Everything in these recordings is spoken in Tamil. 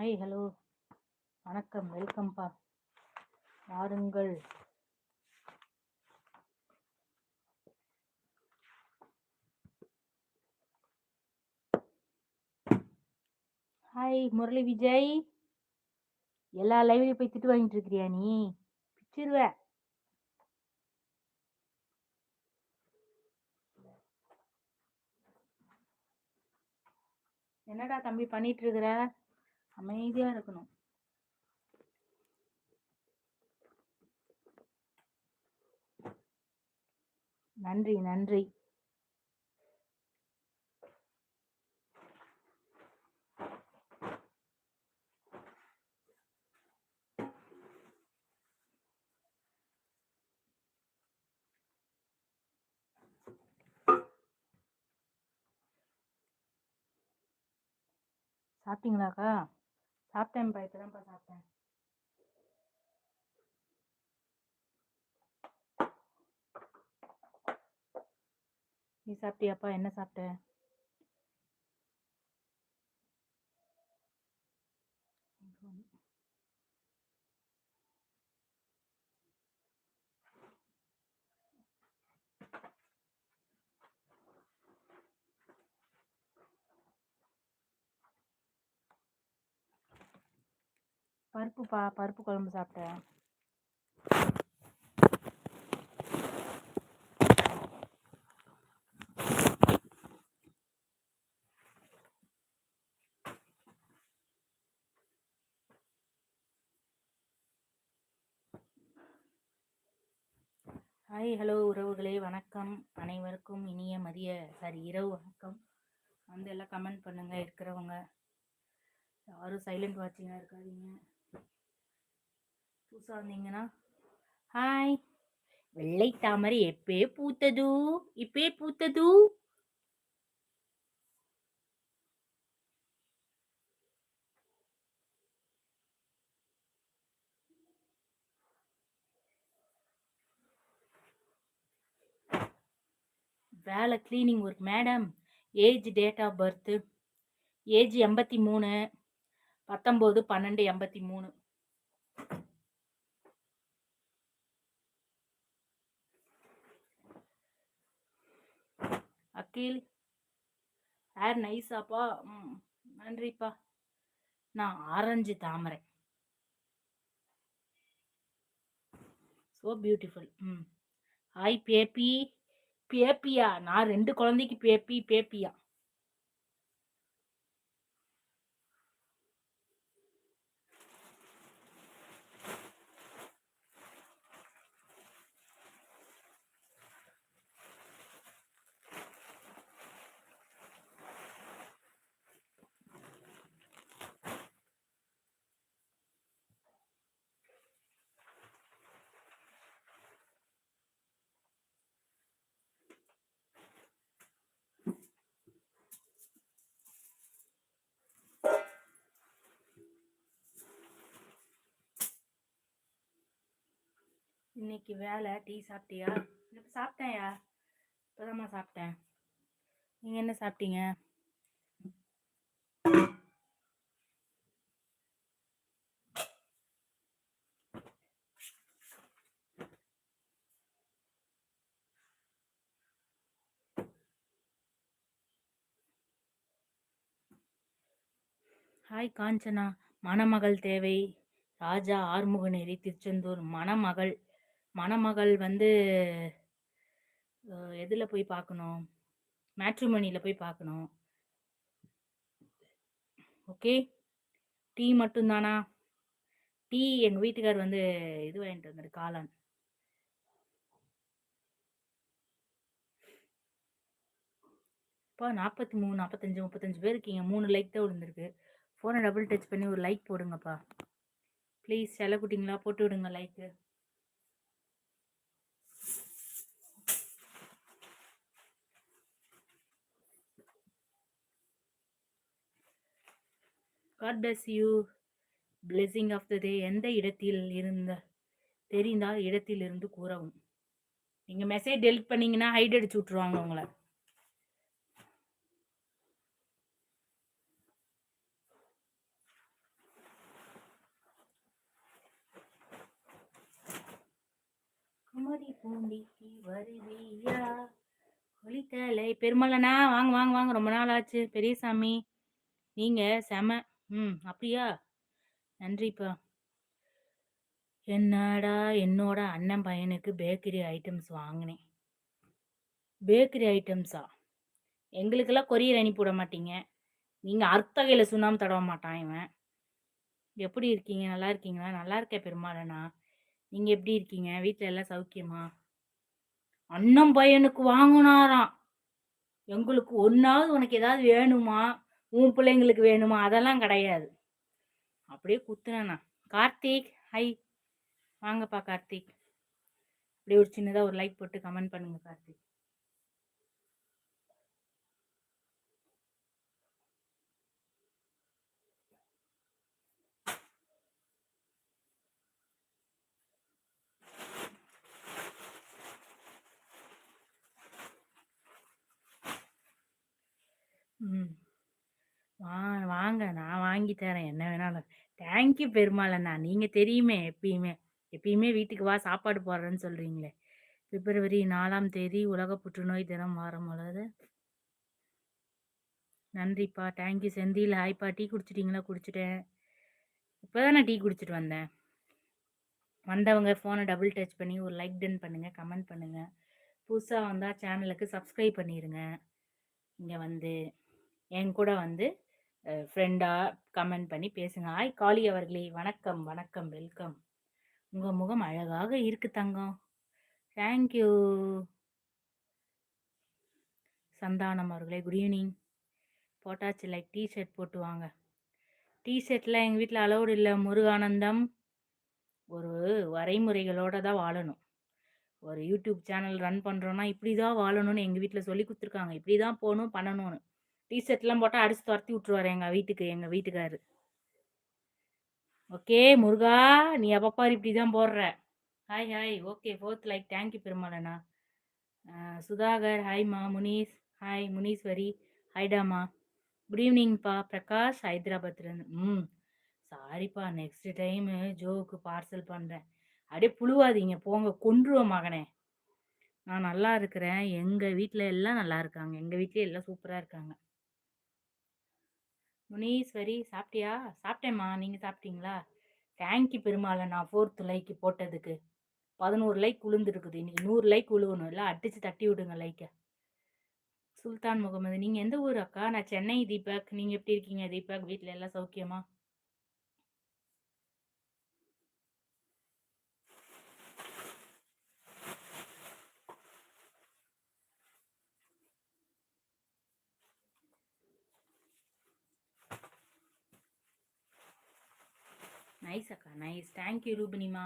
ஹாய் ஹலோ வணக்கம் வெல்கம்ப்பா வாருங்கள். ஹாய் முரளி விஜய். எல்லா லைவ்லையும் போய் திட்டு வாங்கிட்டு இருக்கிறியா நீ? பிச்சிருவ. என்னடா தம்பி பண்ணிட்டு இருக்கிற? அமைதியா இருக்கணும். நன்றி நன்றி. சாப்பிட்டீங்களாக்கா? சாப்பிட்டேன்ப்பா இப்போதான்ப்பா சாப்பிட்டேன். நீ சாப்பிட்டியாப்பா? என்ன சாப்பிட்ட? பருப்புப்பா பருப்பு குழம்பு சாப்பிட்டேன். ஹாய் ஹலோ உறவுகளே வணக்கம். அனைவருக்கும் இனிய மதிய சாரி இரவு வணக்கம். வந்து எல்லாம் கமெண்ட் பண்ணுங்கள் இருக்கிறவங்க. யாரும் சைலண்ட் வாட்சிங்காக இருக்காதீங்க. புதுசாக வந்தீங்கன்னா ஹாய். வெள்ளை தாமரை எப்பே பூத்தது? இப்பே பூத்தது? வேலை cleaning work madam. Age date of birth. Age எண்பத்தி மூணு. பத்தொம்போது பன்னெண்டு எண்பத்தி மூணு. அகில். ஏர் நைஸாப்பா ம் நன்றிப்பா. நான் ஆரஞ்சு தாமரை. ஸோ பியூட்டிஃபுல் ம். ஹாய் பேப்பி பேப்பியா நான் ரெண்டு குழந்தைக்கு பேப்பி பேப்பியா இன்னைக்கு வேலை டீ சாப்பிட்டியா? இப்போ சாப்பிட்டேன்யா. இப்போதாம்மா சாப்பிட்டேன். நீங்கள் என்ன சாப்பிட்டீங்க? ஹாய் காஞ்சனா. மணமகள் தேவை. ராஜா ஆறுமுகநேரி திருச்செந்தூர். மணமகள் மணமகள் வந்து எதில் போய் பார்க்கணும் மேட்ரிமணியில் போய் பார்க்கணும் ஓகே? டீ மட்டும்தானா டீ எங்கள் வீட்டுக்கார் வந்து இது வாங்கிட்டு வந்தார் காளான். இப்போ நாற்பத்தி மூணு நாற்பத்தஞ்சு முப்பத்தஞ்சு பேர் இருக்கீங்க மூணு லைக் தான் விழுந்திருக்கு. ஃபோனை டபுள் டச் பண்ணி ஒரு லைக் போடுங்கப்பா. ப்ளீஸ் செலக்குட்டிங்களா போட்டு விடுங்க like. God bless you blessing of the day எந்த இடத்தில் இருந்த தெரிந்தால் இடத்தில் இருந்து கூறவும். நீங்கள் மெசேஜ் டெலிட் பண்ணீங்கன்னா ஹைட் அடிச்சு விட்ருவாங்க உங்களை. குமரி பூண்டிக்கு வருவியா ஒளித்தலை பெருமலனா வாங்க வாங்க வாங்க. ரொம்ப நாள் ஆச்சு பெரியசாமி நீங்கள் செம ம் அப்படியா? நன்றிப்பா. என்னடா என்னோட அண்ணன் பையனுக்கு பேக்கரி ஐட்டம்ஸ் வாங்கினேன். பேக்கரி ஐட்டம்ஸா எங்களுக்கெல்லாம் கொரியர் அனுப்பி விட மாட்டீங்க. நீங்கள் அர்த்தகையில் சுண்ணாம தடவ மாட்டான் இவன். எப்படி இருக்கீங்க? நல்லா இருக்கீங்களா? நல்லா இருக்கேன் பெருமாளண்ணா நீங்கள் எப்படி இருக்கீங்க? வீட்டில் எல்லாம் சௌக்கியமா? அண்ணன் பையனுக்கு வாங்கினாராம். எங்களுக்கு ஒன்றாவது உனக்கு ஏதாவது வேணுமா? உன் பிள்ளைங்களுக்கு வேணுமா? அதெல்லாம் கிடையாது. அப்படியே குத்துனேண்ணா கார்த்திக் ஹை வாங்கப்பா கார்த்திக். அப்படியே ஒரு சின்னதாக ஒரு லைக் போட்டு கமெண்ட் பண்ணுங்க கார்த்திக். ம். வா வாங்க. நான் வாங்கி தரேன். என்ன வேணாலும். தேங்க்யூ பெருமாளண்ணா நீங்கள் தெரியுமே எப்பயுமே. எப்பயுமே வீட்டுக்கு வா சாப்பாடு போடுறேன்னு சொல்கிறீங்களே பிப்ரவரி நாலாம் தேதி உலக புற்றுநோய் தினம் வாரம் உள்ளது. நன்றிப்பா. Thank you Senthil. ஹாய்ப்பா டீ குடிச்சிட்டிங்களா? குடிச்சிட்டேன். இப்போ தான் டீ குடிச்சிட்டு வந்தேன். வந்தவங்க ஃபோனை டபுள் டச் பண்ணி ஒரு லைக் டன் பண்ணுங்கள் கமெண்ட் பண்ணுங்கள் புதுசாக வந்தால் சேனலுக்கு சப்ஸ்கிரைப் பண்ணிடுங்க இங்கே வந்து என் கூட வந்து ஃப்ரெண்டாக கமெண்ட் பண்ணி பேசுங்க. ஹாய் காளி அவர்களே. வணக்கம் வணக்கம் வெல்கம் உங்கள் முகம் அழகாக இருக்கு தங்கம். தேங்க்யூ சந்தானம் அவர்களே குட் ஈவினிங் போட்டாச்சு லைக் டிஷர்ட் போட்டு வாங்க. டிஷர்ட்டில் எங்கள் வீட்டில் அலௌடு இல்லை. முருகானந்தம். ஒரு வரைமுறைகளோடு தான் வாழணும். ஒரு யூடியூப் சேனல் ரன் பண்ணுறோன்னா இப்படி தான் வாழணும்னு எங்கள் வீட்டில் சொல்லி கொடுத்துருக்காங்க. இப்படி தான் போகணும் பண்ணணும்னு. டிஷர்ட்லாம் போட்டால் அடிச்சு துரத்தி விட்டுருவார் எங்கள் வீட்டுக்கு எங்கள் வீட்டுக்காரு. ஓகே முருகா நீ அப்பப்பாரு இப்படி தான் போடுற. Hi hi okay fourth like thank you பெருமாளண்ணா. Sudhakar ஹாய்மா முனீஸ். ஹாய் முனீஸ்வரி. ஹைடாமா குட் ஈவினிங்ப்பா பிரகாஷ் ஹைதராபாத்லேருந்து. ம். சாரிப்பா நெக்ஸ்ட் டைமு ஜோவுக்கு பார்சல் பண்ணுறேன் அப்படியே புழுவாதீங்க. போங்க. கொன்றுவோம் மகனே. நான் நல்லா இருக்கிறேன். எங்கள் வீட்டில் எல்லாம் நல்லா இருக்காங்க. எங்கள் வீட்லேயே எல்லாம் சூப்பராக இருக்காங்க. முனீஸ்வரி சாப்பிட்டியா? சாப்பிட்டேம்மா நீங்கள் சாப்பிட்டீங்களா? தேங்க்யூ பெருமாளை நான் ஃபோர்த்து லைக்கு போட்டதுக்கு. பதினோரு லைக் உளுந்துருக்குது. இன்றைக்கி நூறு லைக் உழுவணும். இல்லை அடித்து தட்டி விடுங்க லைக்கை. சுல்தான் முகமது நீங்கள் எந்த ஊர் அக்கா? நான் சென்னை தீபக். நீங்கள் எப்படி இருக்கீங்க தீபக்? வீட்டில் எல்லாம் சௌக்கியமா? நைஸ் அக்கா நைஸ் தேங்க்யூ ரூபினிமா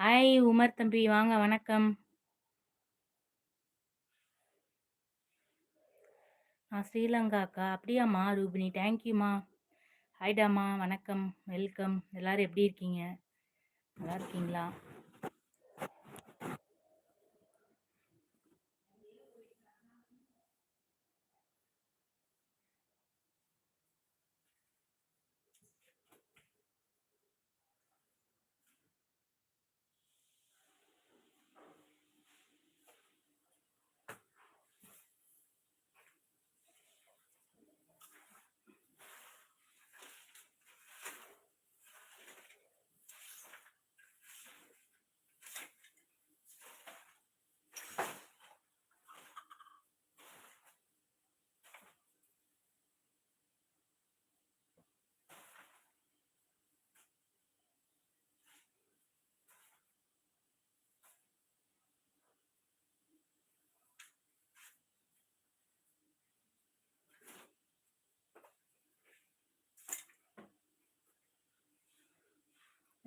ஹாய் உமர் தம்பி. வாங்க வணக்கம். நான் ஸ்ரீலங்கா அக்கா அப்படியாம்மா ரூபினி. தேங்க்யூம்மா ஹாய்டாம்மா வணக்கம். வெல்கம் எல்லோரும் எப்படி இருக்கீங்க? நல்லா இருக்கீங்களா?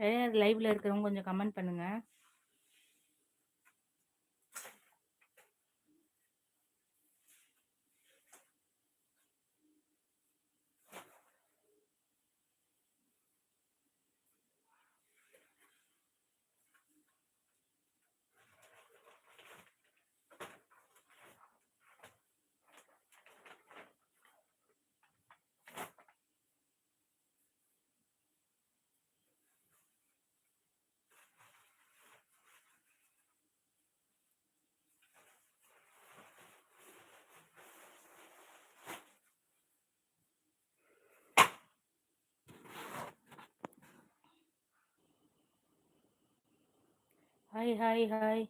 யார் லைவ்ல இருக்கிறவங்க கொஞ்சம் கமெண்ட் பண்ணுங்க. Hi hi hi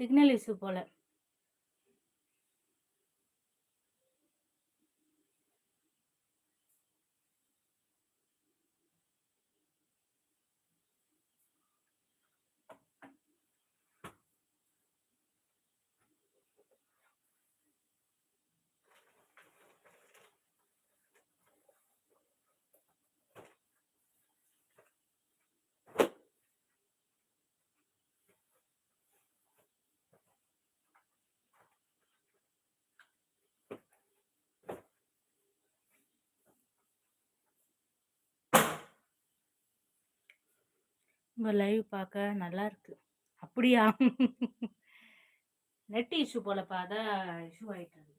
signal issue போல. உங்கள் லைவ் பார்க்க நல்லா இருக்கு. அப்படியா? Net issue போலப்பா. அதான் இஷ்யூ ஆயிட்டு இருக்கு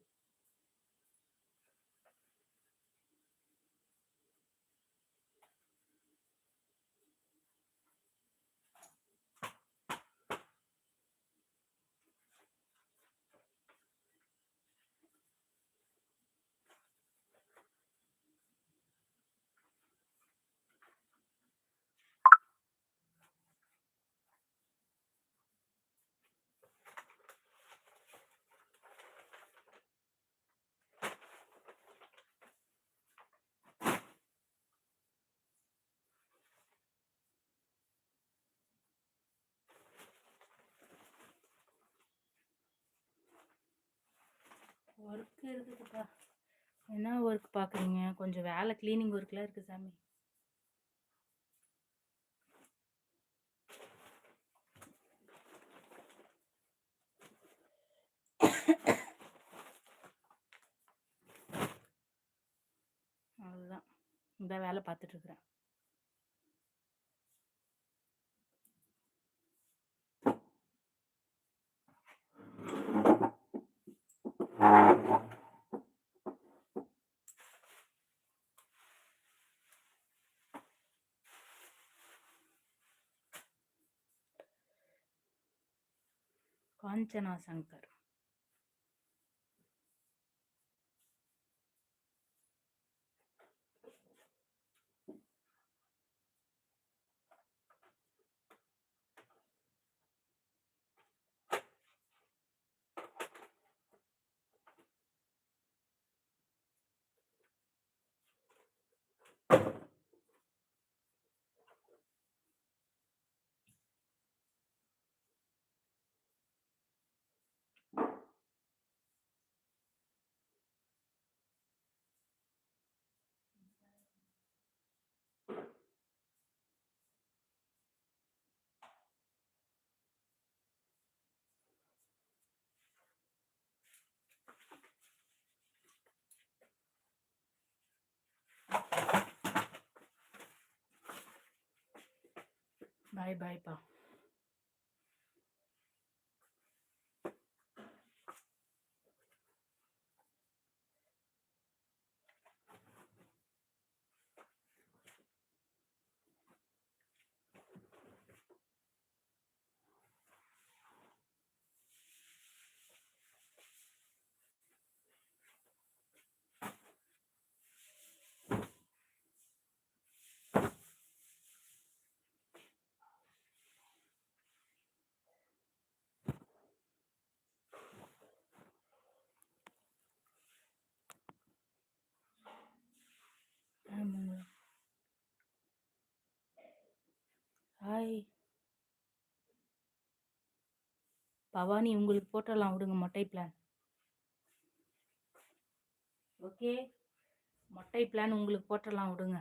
ஒர்க் இருக்குதுப்பா. என்ன ஒர்க் பார்க்குறீங்க கொஞ்சம் வேலை க்ளீனிங் ஒர்க்லாம் இருக்குது சாமி. அதுதான் இந்த வேலை பார்த்துட்ருக்குறேன் Kanchana Shankar Bye bye pa. பாய் பவானி உங்களுக்கு போட்டலாம் விடுங்க. மொட்டை பிளான் ஓகே மொட்டை பிளான் உங்களுக்கு போட்டலாம் விடுங்க.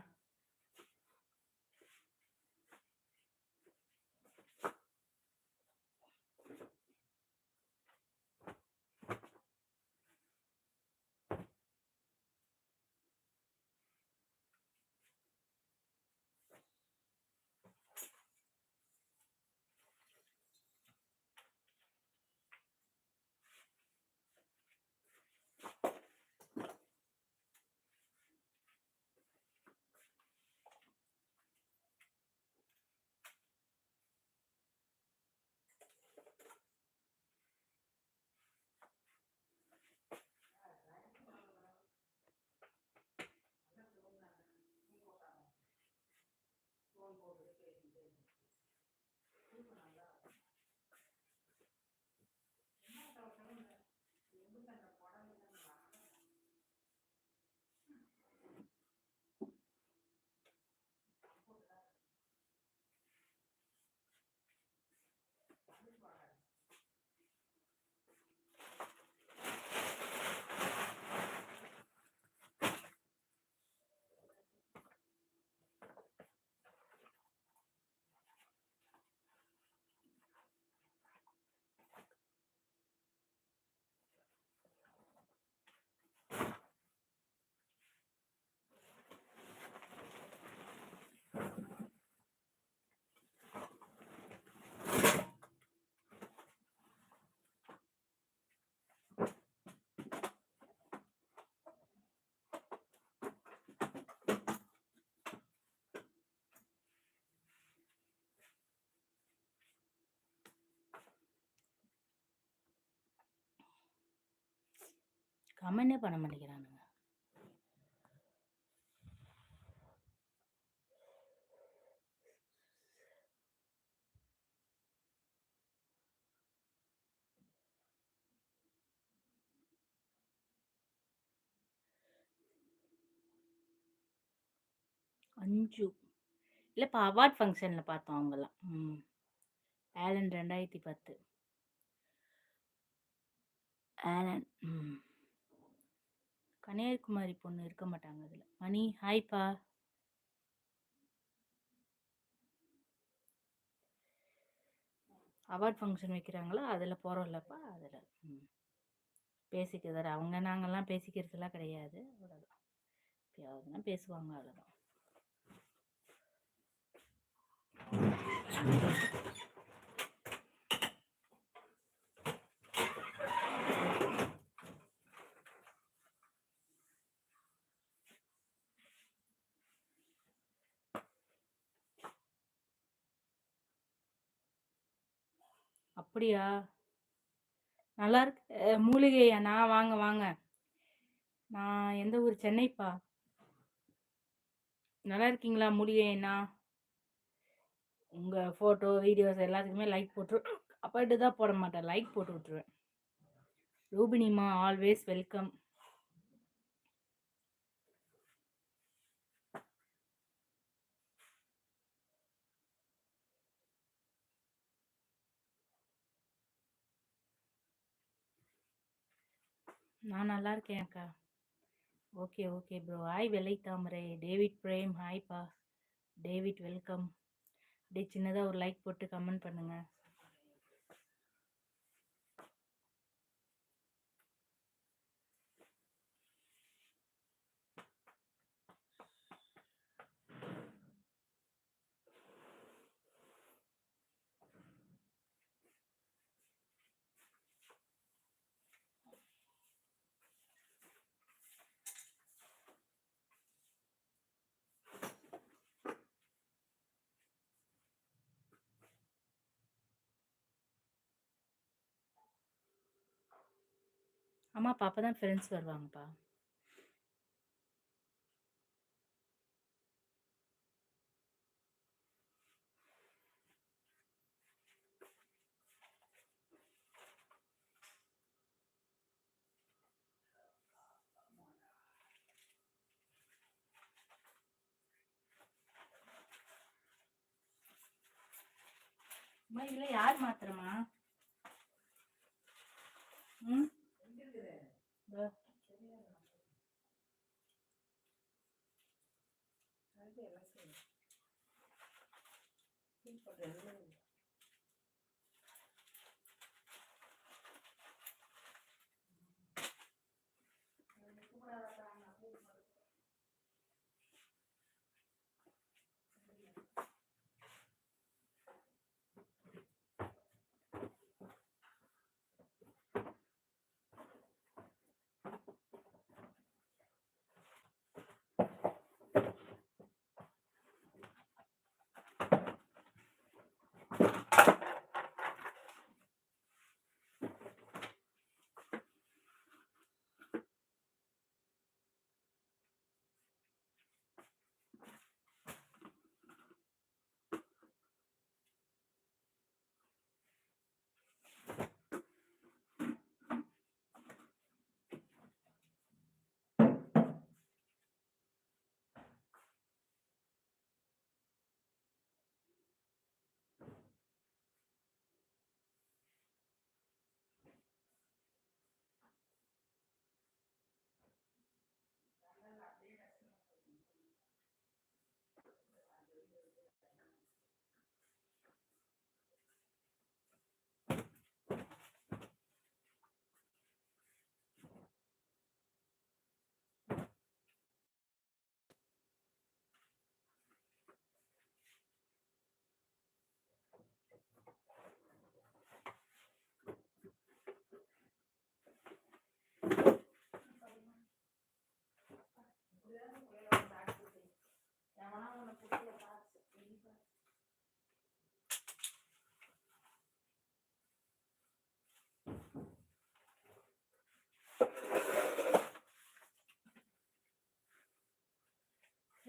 கமெண்டே பண்ண மாட்டேங்கிறானுங்க. அஞ்சு. இல்லைப்பா அவார்ட் ஃபங்க்ஷனில் பார்த்தோம் அவங்கெல்லாம். ம். ஆலன் ரெண்டாயிரத்தி பத்து. ஆலன் ம். கன்னியாகுமரி பொண்ணு இருக்க மாட்டாங்க அதில். மணி ஹாய்ப்பா அவார்ட் ஃபங்க்ஷன் வைக்கிறாங்களோ? அதில் போகிறோம்லப்பா அதில். ம். பேசிக்கிறது அவங்க நாங்கள்லாம் பேசிக்கிறதுலாம் கிடையாது. அவ்வளோதான் எப்பயாவதுனா பேசுவாங்க அவ்வளோதான் அப்படியா? நல்லா இருக்கு. மூலிகையா? நான் வாங்க வாங்க. நான் எந்த ஊர்? சென்னைப்பா. நல்லா இருக்கீங்களா? மூலிகைண்ணா உங்கள் ஃபோட்டோ வீடியோஸ் எல்லாத்துக்குமே லைக் போட்டு அப்பாட்டு தான் போட மாட்டேன். லைக் போட்டு விட்ருவேன் ரூபினிமா ஆல்வேஸ் வெல்கம் நான் நல்லா இருக்கேன் அக்கா. Okay okay bro. Hi Vellai Thamarai. David Prem ஹாய்ப்பா. David welcome. அப்படியே சின்னதாக ஒரு லைக் போட்டு கமெண்ட் பண்ணுங்கள் ஆமாப்பா அப்போ தான் ஃப்ரெண்ட்ஸ் வருவாங்கப்பா. அம்மா இதில் யார் மாத்திரமா ம்? Да. Gracias.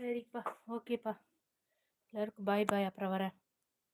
சரிப்பா. ஓகேப்பா. எல்லாருக்கும் பாய் பாய் அப்புறம் வரேன்.